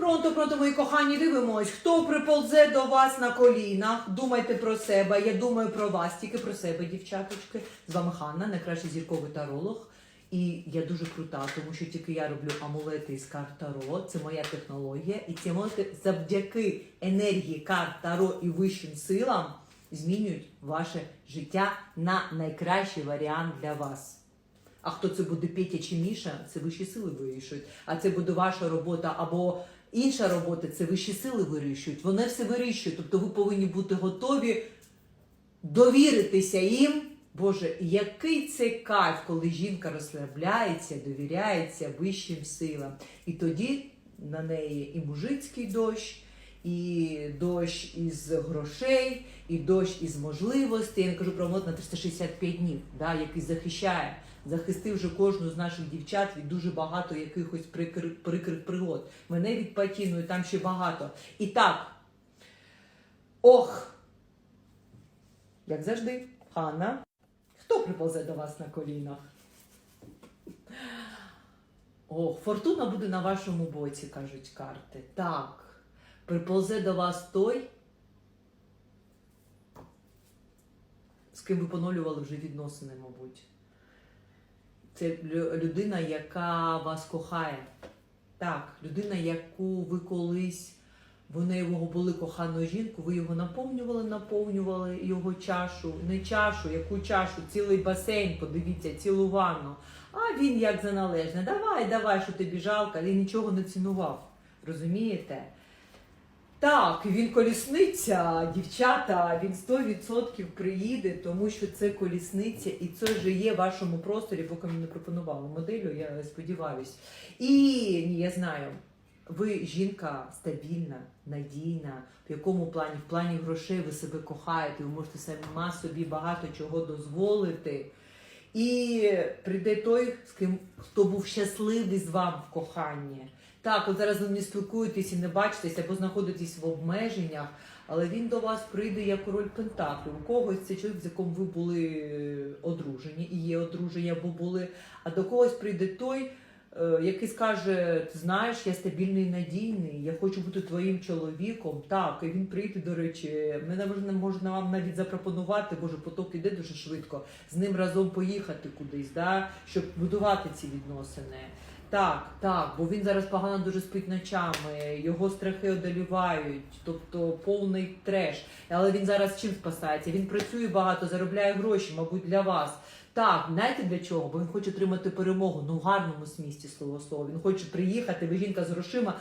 Пронто, пронто, мої кохані, дивимось, хто приползе до вас на колінах. Думайте про себе. Я думаю про вас, тільки про себе, дівчаточки. З вами Ханна, найкращий зірковий таролог. І я дуже крута, тому що тільки я роблю амулети із карт Таро. Це моя технологія. І ці амулети завдяки енергії карт Таро і вищим силам змінюють ваше життя на найкращий варіант для вас. А хто це буде Петя чи Міша, це вищі сили вирішують. А це буде ваша робота або інша робота, це вищі сили вирішують. Вони все вирішують. Тобто ви повинні бути готові довіритися їм. Боже, який це кайф, коли жінка розслабляється, довіряється вищим силам. І тоді на неї і мужицький дощ, і дощ із грошей, і дощ із можливостей. Я не кажу про мод на 365 днів, да, який захищає, захистив вже кожну з наших дівчат від дуже багато якихось прикрих, прикрих пригод. Мене від Патіну, і там ще багато. І так, ох, як завжди, Ханна. Хто приповзе до вас на колінах? Ох, фортуна буде на вашому боці, кажуть карти. Так. Приповзе до вас той, з ким ви поновлювали вже відносини, мабуть. Це людина, яка вас кохає. Так, людина, яку ви колись, ви на його були коханою жінку, ви його наповнювали, наповнювали його чашу, не чашу, яку чашу, цілий басейн, подивіться, цілу ванну. А він як за належне. Давай, давай, що тобі жалко, він нічого не цінував. Розумієте? Так, він колісниця, дівчата, він 100% приїде, тому що це колісниця, і це вже є в вашому просторі, поки мені не пропонували моделю, я сподіваюсь. І я знаю, ви жінка стабільна, надійна. В якому плані? В плані грошей ви себе кохаєте, ви можете сама собі багато чого дозволити. І прийде той, з ким хто був щасливий з вами в коханні. Так, от зараз ви не спілкуєтесь і не бачитесь або знаходитесь в обмеженнях, але він до вас прийде як король Пентаклів. У когось це чоловік, з яким ви були е, одружені і є одружені або були. А до когось прийде той, е, який скаже: Ти знаєш, я стабільний надійний, я хочу бути твоїм чоловіком. Так, і він прийде, до речі, мене можна, можна вам навіть запропонувати, боже, поток іде дуже швидко, з ним разом поїхати кудись, да, щоб будувати ці відносини. Так, так, бо він зараз погано дуже спить ночами, його страхи одолівають, тобто повний треш. Але він зараз чим спасається? Він працює багато, заробляє гроші, мабуть, для вас. Так, знаєте для чого? Бо він хоче отримати перемогу, ну в гарному смісті слово слово. Він хоче приїхати, ви жінка з грошима,